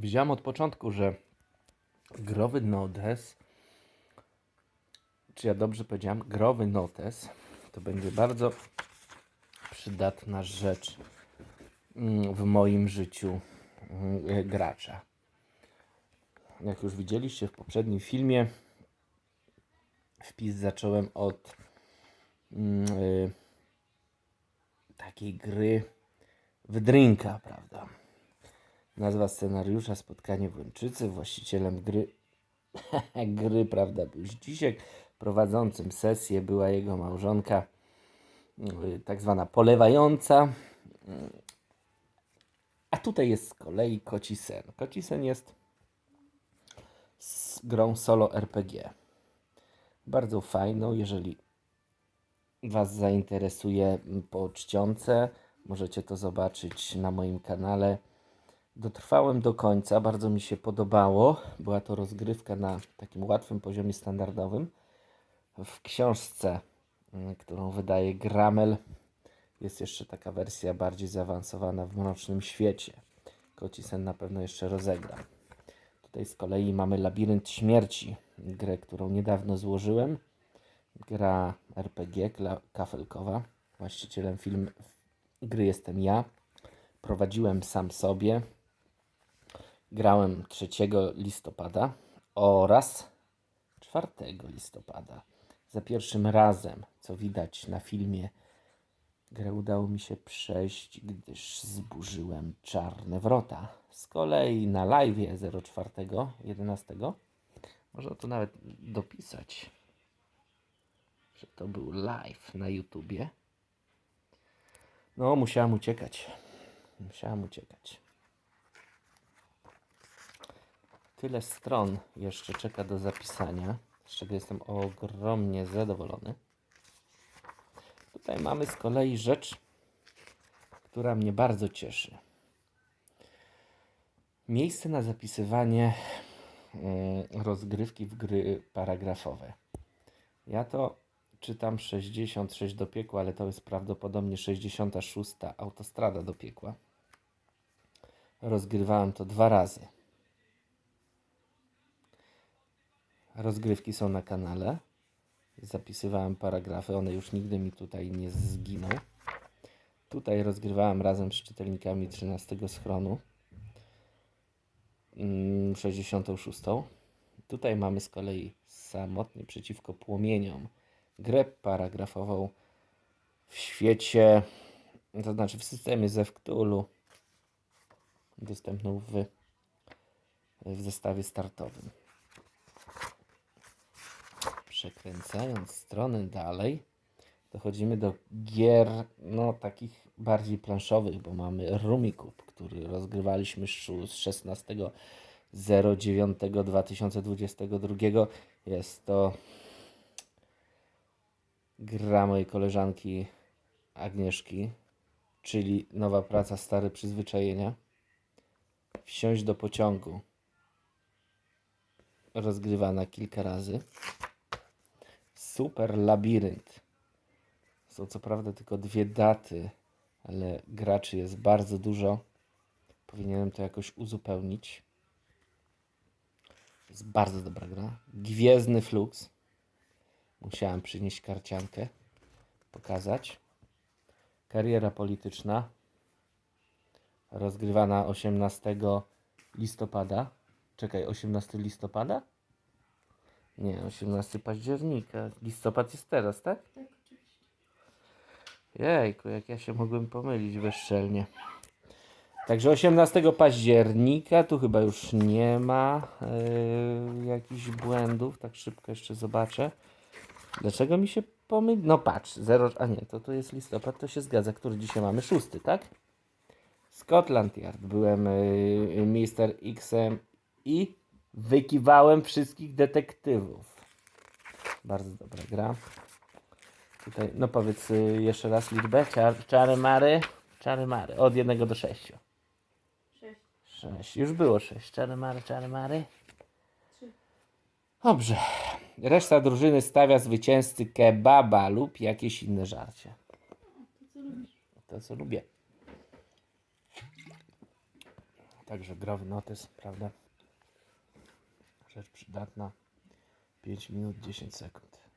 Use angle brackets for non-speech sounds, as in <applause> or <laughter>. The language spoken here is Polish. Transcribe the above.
Wiedziałem od początku, że growy notes, czy ja dobrze powiedziałem, growy notes, to będzie bardzo przydatna rzecz mm, w moim życiu mm, gracza. Jak już widzieliście w poprzednim filmie, wpis zacząłem od mm, y, takiej gry w drinka, prawda? Nazwa scenariusza Spotkanie w Łęczycy. Właścicielem gry, <laughs> gry prawda, był Zdzisiek. Prowadzącym sesję była jego małżonka, y, tak zwana polewająca. Y, A tutaj jest z kolei Koci Sen. Koci Sen jest z grą solo RPG. Bardzo fajną, jeżeli Was zainteresuje po czcionce, możecie to zobaczyć na moim kanale. Dotrwałem do końca, bardzo mi się podobało. Była to rozgrywka na takim łatwym poziomie standardowym. W książce, mm, którą wydaje Gramel, jest jeszcze taka wersja bardziej zaawansowana w mrocznym świecie. Koci sen na pewno jeszcze rozegram. Tutaj z kolei mamy Labirynt Śmierci, grę, którą niedawno złożyłem. Gra RPG kafelkowa. Właścicielem film gry jestem ja. Prowadziłem sam sobie. Grałem 3 listopada oraz 4 listopada. Za pierwszym razem, co widać na filmie, grę udało mi się przejść, gdyż zburzyłem czarne wrota. Z kolei na live 04 11 można to nawet dopisać, że to był live na YouTubie. No, musiałem uciekać. Musiałem uciekać. Tyle stron jeszcze czeka do zapisania, z czego jestem ogromnie zadowolony. Tutaj mamy z kolei rzecz, która mnie bardzo cieszy. Miejsce na zapisywanie mm, rozgrywki w gry paragrafowe. Ja to czytam 66 do piekła, ale to jest prawdopodobnie 66 autostrada do piekła. Rozgrywałem to dwa razy. Rozgrywki są na kanale. Zapisywałem paragrafy, one już nigdy mi tutaj nie zginą. Tutaj rozgrywałem razem z czytelnikami 13 schronu. mm, 66. Tutaj mamy z kolei samotnie przeciwko płomieniom grę paragrafową w świecie, to znaczy w systemie Zewktulu, dostępną w, w zestawie startowym. Przekręcając stronę dalej, dochodzimy do gier, no takich bardziej planszowych, bo mamy Rumikub, który rozgrywaliśmy z 16.09.2022. Jest to gra mojej koleżanki Agnieszki, czyli nowa praca, stare przyzwyczajenia. Wsiąść do pociągu. Rozgrywana kilka razy. Super labirynt. Są co prawda tylko dwie daty, ale graczy jest bardzo dużo. Powinienem to jakoś uzupełnić. Jest bardzo dobra gra. Gwiezdny Flux. Musiałem przynieść karciankę, pokazać. Kariera polityczna. Rozgrywana 18 listopada. Czekaj, 18 listopada? Nie, 18 października. Listopad jest teraz, tak? Tak, oczywiście. Jejku, jak ja się mogłem pomylić bezczelnie. Także 18 października, tu chyba już nie ma yy, jakichś błędów, tak szybko jeszcze zobaczę. Dlaczego mi się pomyli? No patrz, 0, a nie, to tu jest listopad, to się zgadza, który dzisiaj mamy, 6, tak? Scotland Yard, byłem yy, Mister Xem i wykiwałem wszystkich detektywów. Bardzo dobra gra. Tutaj, no powiedz y, jeszcze raz liczbę. Czar, czary mary. Czary mary. Od 1 do 6. Sześć. 6. Już było 6. Czary mary, czary mary. Trzy. Dobrze. Reszta drużyny stawia zwycięzcy kebaba lub jakieś inne żarcie. To co lubisz? To co lubię. Także growy notes, prawda? Rzecz przydatna. 5 minut 10 sekund.